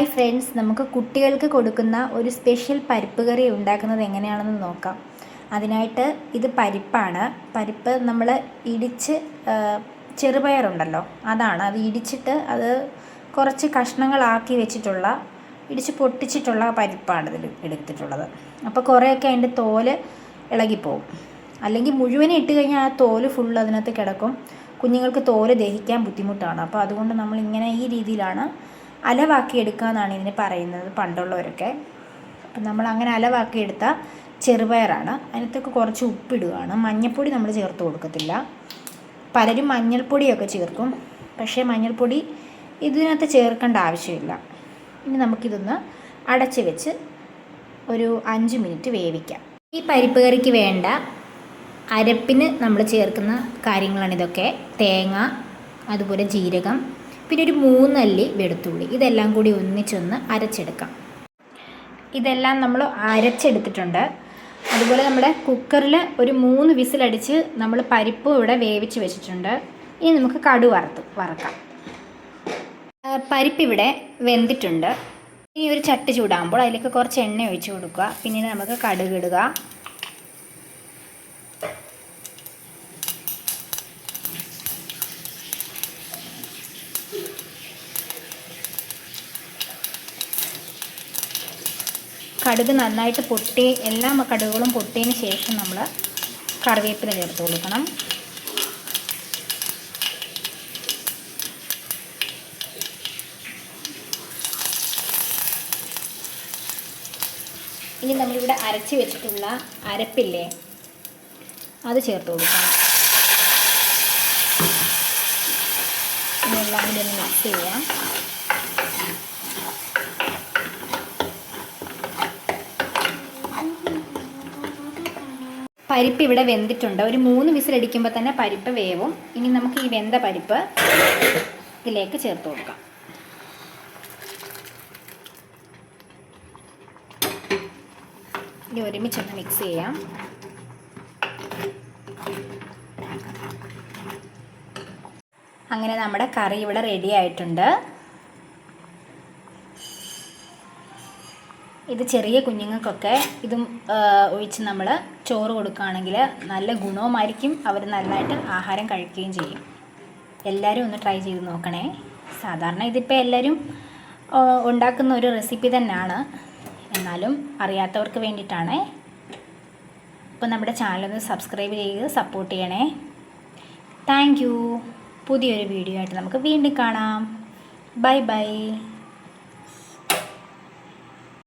Hi friends നമുക്ക് കുട്ടികൾക്ക് കൊടുക്കുന്ന ഒരു സ്പെഷ്യൽ പരിപ്പ് കറി ഉണ്ടാക്കുന്നത് എങ്ങനെയാണെന്ന് നോക്കാം. അതിനായിട്ട് ഇത് പരിപ്പാണ്. പരിപ്പ് നമ്മൾ ഇടിച്ച് ചെറുപയറുണ്ടല്ലോ അതാണ്. അത് ഇടിച്ചിട്ട് അത് കുറച്ച് കഷ്ണങ്ങളാക്കി വെച്ചിട്ടുള്ള ഇടിച്ച് പൊട്ടിച്ചിട്ടുള്ള പരിപ്പാണ് ഇതിൽ എടുത്തിട്ടുള്ളത്. അപ്പോൾ കുറേയൊക്കെ അതിന്റെ തോൽ ഇളകിപ്പോവും. അല്ലെങ്കിൽ മുഴുവൻ ഇട്ട് കഴിഞ്ഞാൽ ആ തോൽ ഫുൾ അതിനകത്ത് കിടക്കും. കുഞ്ഞുങ്ങൾക്ക് തോൽ ദഹിക്കാൻ ബുദ്ധിമുട്ടാണ്. അപ്പോൾ അതുകൊണ്ട് നമ്മൾ ഇങ്ങനെ ഈ രീതിയിലാണ് അലവാക്കി എന്നാണ് ഇതിന് പറയുന്നത് പണ്ടുള്ളവരൊക്കെ. അപ്പം നമ്മൾ അങ്ങനെ അലവാക്കി എടുത്ത ചെറുപയറാണ്. അതിനകത്തൊക്കെ കുറച്ച് ഉപ്പിടുകയാണ്. മഞ്ഞൾപ്പൊടി നമ്മൾ ചേർത്ത് കൊടുക്കത്തില്ല. പലരും മഞ്ഞൾപ്പൊടിയൊക്കെ ചേർക്കും. പക്ഷേ മഞ്ഞൾപ്പൊടി ഇതിനകത്ത് ചേർക്കേണ്ട ആവശ്യമില്ല. ഇനി നമുക്കിതൊന്ന് അടച്ച് വെച്ച് ഒരു അഞ്ച് മിനിറ്റ് വേവിക്കാം. ഈ പരിപ്പ് കറിക്ക് വേണ്ട അരപ്പിന് നമ്മൾ ചേർക്കുന്ന കാര്യങ്ങളാണ് ഇതൊക്കെ തേങ്ങ അതുപോലെ ജീരകം പിന്നെ ഒരു മൂന്നല്ലി വെളുത്തുള്ളി. ഇതെല്ലാം കൂടി ഒന്നിച്ചൊന്ന് അരച്ചെടുക്കാം. ഇതെല്ലാം നമ്മൾ അരച്ചെടുത്തിട്ടുണ്ട്. അതുപോലെ നമ്മുടെ കുക്കറിൽ ഒരു മൂന്ന് വിസിലടിച്ച് നമ്മൾ പരിപ്പ് ഇവിടെ വേവിച്ച് വെച്ചിട്ടുണ്ട്. ഇനി നമുക്ക് കടു വറുത്ത് വറക്കാം. ആ, പരിപ്പിവിടെ വെന്തിട്ടുണ്ട്. ഇനി ഒരു ചട്ടി ചൂടാകുമ്പോൾ അതിലേക്ക് കുറച്ച് എണ്ണ ഒഴിച്ച് കൊടുക്കുക. പിന്നീട് നമുക്ക് കടുക് ഇടുക. കടുക് നന്നായിട്ട് പൊട്ടി എല്ലാ കടുകളും പൊട്ടിയതിന് ശേഷം നമ്മൾ കറിവേപ്പില ചേർത്ത് കൊടുക്കണം. ഇനി നമ്മളിവിടെ അരച്ച് വെച്ചിട്ടുള്ള അരപ്പില്ലേ അത് ചേർത്ത് കൊടുക്കണം. ഇനി എല്ലാം കൂടി ഒന്ന് മിക്സ് ചെയ്യാം. പരിപ്പ് ഇവിടെ വെന്തിട്ടുണ്ട്. ഒരു മൂന്ന് വിസിലടിക്കുമ്പോൾ തന്നെ പരിപ്പ് വേവും. ഇനി നമുക്ക് ഈ വെന്ത പരിപ്പ് ഇതിലേക്ക് ചേർത്ത് കൊടുക്കാം. ഇനി ഒരുമിച്ചൊന്ന് മിക്സ് ചെയ്യാം. അങ്ങനെ നമ്മുടെ കറി ഇവിടെ റെഡി ആയിട്ടുണ്ട്. ഇത് ചെറിയ കുഞ്ഞുങ്ങൾക്കൊക്കെ ഇതും ഒഴിച്ച് നമ്മൾ ചോറ് കൊടുക്കുകയാണെങ്കിൽ നല്ല ഗുണവുമായിരിക്കും. അവർ നന്നായിട്ട് ആഹാരം കഴിക്കുകയും ചെയ്യും. എല്ലാവരും ഒന്ന് ട്രൈ ചെയ്ത് നോക്കണേ. സാധാരണ ഇതിപ്പോൾ എല്ലാവരും ഉണ്ടാക്കുന്ന ഒരു റെസിപ്പി തന്നെയാണ്. എന്നാലും അറിയാത്തവർക്ക് വേണ്ടിയിട്ടാണ്. അപ്പോൾ നമ്മുടെ ചാനലൊന്ന് സബ്സ്ക്രൈബ് ചെയ്ത് സപ്പോർട്ട് ചെയ്യണേ. താങ്ക് യു പുതിയൊരു വീഡിയോ ആയിട്ട് നമുക്ക് വീണ്ടും കാണാം. Bye bye